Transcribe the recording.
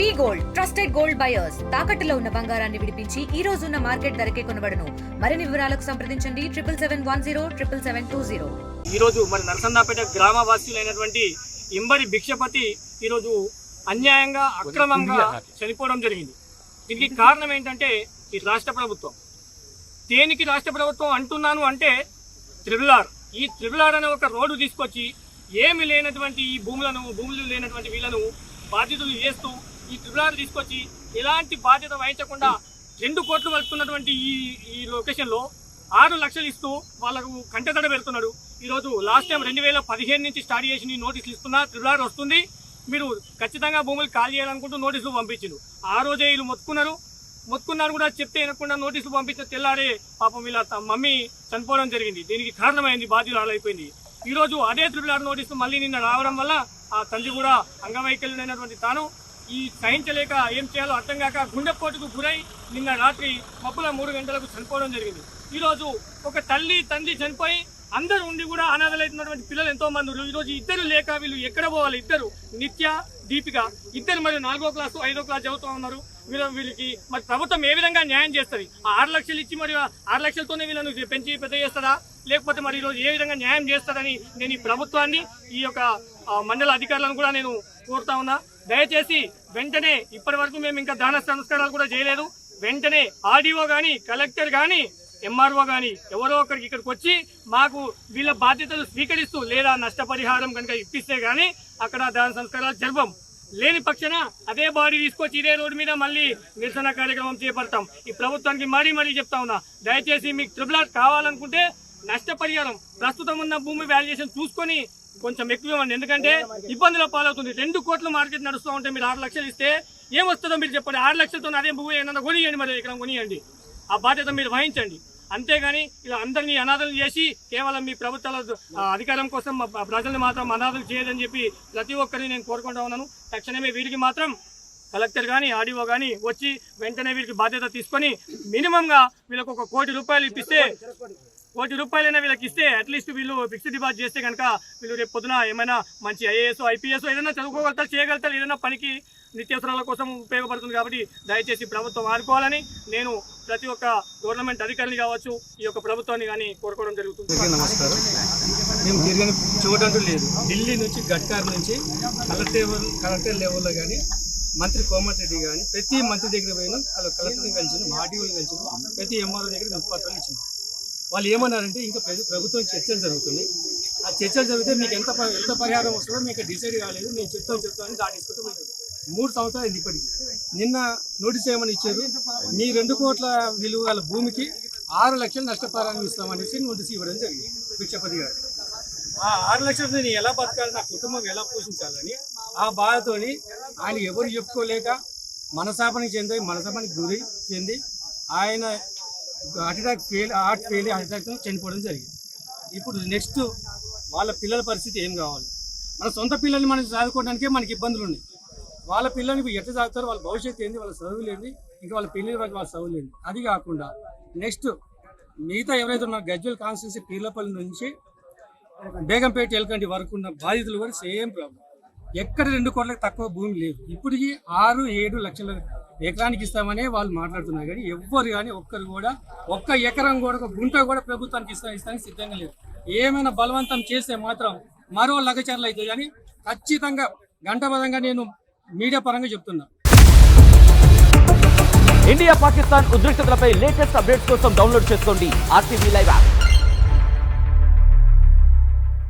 V gold trusted gold buyers తాకట్టులో ఉన్న బంగారాన్ని విడిపించి ఈ రోజు ఉన్న మార్కెట్ ధరకే కొనబడను. మరిన్ని వివరాలకు సంప్రదించండి triple seven one zero triple seven two zero. ఈరోజు మన నరసందాపేట గ్రామవాసులైనటువంటి ఇంబడి భిక్షపతి ఈరోజు అన్యాయంగా అక్రమంగా చనిపోవడం జరిగింది. దీనికి కారణం ఏంటంటే ఈ రాష్ట్ర ప్రభుత్వం. దేనికి రాష్ట్ర ప్రభుత్వం అంటున్నాను అంటే త్రిబుల్ ఆర్ ఈ త్రిబుల్ ఆర్ అనే ఒక రోడ్డు తీసుకొచ్చి ఏమి లేనటువంటి ఈ భూములను భూములు లేనటువంటి వీళ్ళను బాధ్యతలు చేస్తూ ఈ త్రిబుల్ ఆర్ తీసుకొచ్చి ఎలాంటి బాధ్యత వహించకుండా రెండు కోట్లు వస్తున్నటువంటి ఈ ఈ లొకేషన్లో ఆరు లక్షలు ఇస్తూ వాళ్ళకు కంటెతడ పెడుతున్నాడు. ఈరోజు లాస్ట్ టైం రెండు వేల పదిహేను నుంచి స్టార్ట్ చేసి నోటీసులు ఇస్తున్నా త్రిబుల్ వస్తుంది. మీరు ఖచ్చితంగా భూములు ఖాళీ చేయాలనుకుంటూ నోటీసులు పంపించారు ఆ రోజే వీళ్ళు మొత్తుకున్నారు. మొత్తుకున్నారు కూడా చెప్తే వినకుండా నోటీసులు పంపించిన తెల్లారే పాపం వీళ్ళ మమ్మీ చనిపోవడం జరిగింది. దీనికి కారణమైంది బాధ్యులు అయిపోయింది ఈ రోజు అదే త్రిపుల్ ఆర్ నోటీసు మళ్ళీ నిన్న రావడం వల్ల ఆ తండ్రి కూడా అంగవైకల్యుడైనటువంటి తాను ఈ సహించలేక ఏం చేయాలో అర్థం కాక గుండెపోటుకు గురై నిన్న రాత్రి మబ్బుల మూడు గంటలకు చనిపోవడం జరిగింది. ఈరోజు ఒక తల్లి తండ్రి చనిపోయి అందరూ ఉండి కూడా అనాథలైతున్నటువంటి పిల్లలు ఎంతో మంది ఉన్నారు. ఈ రోజు ఇద్దరు లేక వీళ్ళు ఎక్కడ పోవాలి? ఇద్దరు నిత్య దీపిక ఇద్దరు మరి నాలుగో క్లాసు ఐదో క్లాస్ చదువుతూ ఉన్నారు. వీళ్ళ వీళ్ళకి మరి ప్రభుత్వం ఏ విధంగా న్యాయం చేస్తుంది? ఆ ఆరు లక్షలు ఇచ్చి మరి ఆరు లక్షలతోనే వీళ్ళను పెంచి పెద్ద చేస్తారా లేకపోతే మరి ఈరోజు ఏ విధంగా న్యాయం చేస్తారని నేను ఈ ప్రభుత్వాన్ని ఈ యొక్క మండల అధికారులను కూడా నేను కోరుతా ఉన్నా. దయచేసి వెంటనే ఇప్పటి వరకు మేము ఇంకా దాన సంస్కారాలు కూడా చేయలేదు. వెంటనే ఆర్డీఓ కానీ కలెక్టర్ కానీ ఎంఆర్ఓ కానీ ఎవరో ఒకరికి ఇక్కడికి వచ్చి మాకు వీళ్ళ బాధ్యతలు స్వీకరిస్తూ లేదా నష్టపరిహారం కనుక ఇప్పిస్తే కానీ అక్కడ దాన సంస్కారాలు జరపం. లేని పక్షాన అదే బాడీ తీసుకొచ్చి ఇదే రోడ్డు మీద మళ్ళీ నిరసన కార్యక్రమం చేపడతాం. ఈ ప్రభుత్వానికి మరీ మరీ చెప్తా ఉన్నా. దయచేసి మీకు ట్రిబుల్ ఆర్ కావాలనుకుంటే నష్టపరిహారం ప్రస్తుతం ఉన్న భూమి వాల్యుయేషన్ చూసుకొని కొంచెం ఎక్కువ ఇవ్వండి ఎందుకంటే ఇబ్బందుల పాలవుతుంది. రెండు కోట్ల మార్కెట్ నడుస్తూ ఉంటే మీరు ఆరు లక్షలు ఇస్తే ఏమొస్తుందో మీరు చెప్పండి. ఆరు లక్షలతో అదే భూమి ఏమన్నా కొనియండి మరి ఇక్కడ కొనియండి. ఆ బాధ్యత మీరు వహించండి. అంతేగాని ఇలా అందరినీ అనాథలు చేసి కేవలం మీ ప్రభుత్వాల అధికారం కోసం ప్రజల్ని మాత్రం అనాథలు చేయదని చెప్పి ప్రతి ఒక్కరిని నేను కోరుకుంటా ఉన్నాను. తక్షణమే వీరికి మాత్రం కలెక్టర్ కానీ ఆర్డీఓ కానీ వచ్చి వెంటనే వీరికి బాధ్యత తీసుకొని మినిమంగా వీళ్ళకు ఒక కోటి రూపాయలు ఇప్పిస్తే కోటి రూపాయలైనా వీళ్ళకి ఇస్తే అట్లీస్ట్ వీళ్ళు ఫిక్స్డ్ డిపాజిట్ చేస్తే కనుక వీళ్ళు రేపు పొద్దున ఏమైనా మంచి ఐఏఎస్ ఐపీఎస్ ఏదైనా చదువుకోగలుగుతారు చేయగలుగుతారు ఏదైనా పనికి నిత్యావసరాల కోసం ఉపయోగపడుతుంది కాబట్టి దయచేసి ప్రభుత్వం ఆడుకోవాలని నేను ప్రతి ఒక్క గవర్నమెంట్ అధికారిని కావచ్చు ఈ యొక్క ప్రభుత్వాన్ని కానీ కోరుకోవడం జరుగుతుంది. నమస్కారం. మేము తిరిగిన చోటంటూ లేదు. ఢిల్లీ నుంచి గట్కార్ నుంచి కలెక్టర్ లెవెల్ కలెక్టర్ లెవెల్లో కానీ మంత్రి కోమటిరెడ్డి కానీ ప్రతి మంత్రి దగ్గర పోయినా కలెక్టర్ని కలిసిన మాటీఓని కలిసిన ప్రతి ఎంఆర్ఓ దగ్గర వినపత్రాలు ఇచ్చింది వాళ్ళు ఏమన్నారంటే ఇంకా ప్రభుత్వం చర్చలు జరుగుతున్నాయి. ఆ చర్చలు జరిగితే మీకు ఎంత ప- ఎంత పరిహారం వస్తుందో మీకు డిసైడ్ కాలేదు. మేము చెప్తాం చెప్తామని దాటేసుకుంటూ మూడు సంవత్సరాలు అయింది ఇప్పటికి. నిన్న నోటీస్ ఏమని ఇచ్చారు? మీ రెండు కోట్ల విలువ గల భూమికి ఆరు లక్షలు నష్టపరిహారం ఇస్తామనేసి నోటీస్ ఇవ్వడం జరిగింది భిక్షపతి గారు. ఆ ఆరు లక్షలు నేను ఎలా బతకాలి? నా కుటుంబం ఎలా పోషించాలని ఆ బాధతోని ఆయన ఎవరు చెప్పుకోలేక మనసాపనికి చెంది మనసాపానికి గురి చెంది ఆయన heart attack fail heart fail heart అటాక్తో చనిపోవడం జరిగింది. ఇప్పుడు నెక్స్ట్ వాళ్ళ పిల్లల పరిస్థితి ఏం కావాలి? మన సొంత పిల్లల్ని మనం చదువుకోవడానికే మనకి ఇబ్బందులు ఉన్నాయి. వాళ్ళ పిల్లల్ని ఎట్లా చదువుతారు? వాళ్ళ భవిష్యత్తు ఏంది? వాళ్ళ చదువులు ఏంది? ఇంకా వాళ్ళ పిల్లల వరకు వాళ్ళ చదువులు ఏంది? అది కాకుండా నెక్స్ట్ మిగతా ఎవరైతే ఉన్నారో గజ్వల్ కాన్స్టిట్యూన్సీ పీర్లపల్లి నుంచి బేగంపేట ఎల్కంటి వరకు ఉన్న బాధితులు కూడా సేమ్ ప్రాబ్లం. ఎక్కడ రెండు కోట్లకు తక్కువ భూమి లేదు ఇప్పటికీ ఆరు ఏడు లక్షల ఎకరానికి ఇస్తామని వాళ్ళు మాట్లాడుతున్నారు. కానీ ఎవ్వరు కానీ ఒక్కరు కూడా ఒక్క ఎకరం కూడా ఒక గుంట కూడా ప్రభుత్వానికి ఇస్తా ఇస్తానికి సిద్ధంగా లేదు ఏమైనా బలవంతం చేస్తే మాత్రం మరో లగచర్లు అవుతుంది కానీ ఖచ్చితంగా గంటబద్ధంగా నేను మీడియా పరంగా చెప్తున్నా. ఇండియా పాకిస్తాన్ ఉద్రిక్తతలపై లేటెస్ట్ అప్డేట్స్ కోసం డౌన్లోడ్ చేసుకోండి ఆర్టీవీ లైవ్ యాప్.